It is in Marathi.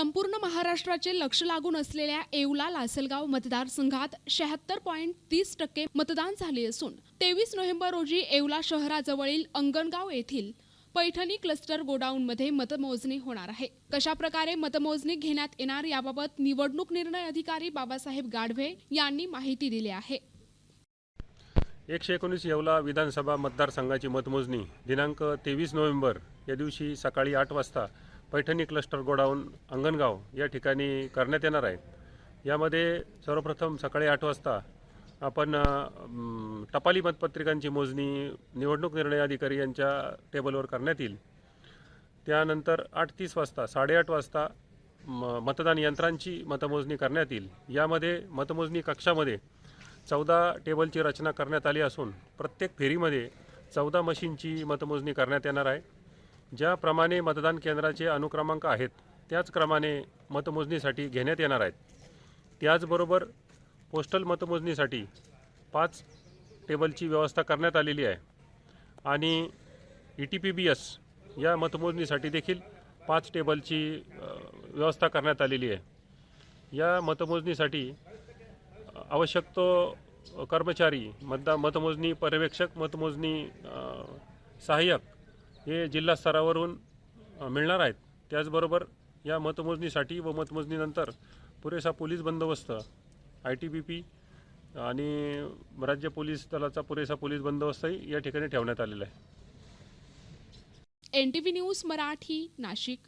संपूर्ण महाराष्ट्राचे लक्ष लागून असलेल्या येवला लासलगाव मतदारसंघात शहात्तर पॉईंट तीस टक्के मतदान झाले असून तेवीस नोव्हेंबर रोजी येवला शहराजवळील अंगणगाव येथील पैठणी क्लस्टर गोडाऊनमध्ये मतमोजणी होणार आहे. कशा प्रकारे मतमोजणी घेण्यात येणार याबाबत निवडणूक निर्णय अधिकारी बाबासाहेब गाढवे यांनी माहिती दिली आहे. एकशे एकोणीस येवला विधानसभा मतदारसंघाची मतमोजणी दिनांक तेवीस नोव्हेंबर या दिवशी सकाळी आठ वाजता पैठणी क्लस्टर गोडाऊन अंगणगाव या ठिकाणी करण्यात येणार आहे. यामध्ये सर्वप्रथम सकाळी आठ वाजता आपण टपाली मतपत्रिकांची मोजणी निवडणूक निर्णय अधिकारी यांच्या टेबलवर करण्यात येईल. त्यानंतर आठ तीस वाजता साडेआठ वाजता म मतदान यंत्रांची मतमोजणी करण्यात येईल. यामध्ये मतमोजणी कक्षामध्ये चौदा टेबलची रचना करण्यात आली असून प्रत्येक फेरीमध्ये चौदा मशीनची मतमोजणी करण्यात येणार आहे. ज्याप्रमाणे मतदान केंद्राचे अनुक्रमांक आहेत त्याच क्रमाने मतमोजणीसाठी घेण्यात येणार आहेत. त्याचबरोबर पोस्टल मतमोजणीसाठी पाच टेबलची व्यवस्था करण्यात आलेली आहे. आणि E T P B S या मतमोजणीसाठी देखील पाच टेबलची व्यवस्था करण्यात आलेली आहे. या मतमोजणीसाठी आवश्यक तो कर्मचारी मतदा मतमोजणी पर्यवेक्षक मतमोजणी सहाय्यक हे जिल्हा स्तरावरून मिळणार आहेत. त्याचबरोबर या मतमोजणीसाठी व मतमोजणीनंतर पुरेसा पोलीस बंदोबस्त आय टी बी पी आणि राज्य पोलीस दलाचा पुरेसा पोलीस बंदोबस्तही या ठिकाणी ठेवण्यात आलेला आहे. N T V news Marathi Nashik.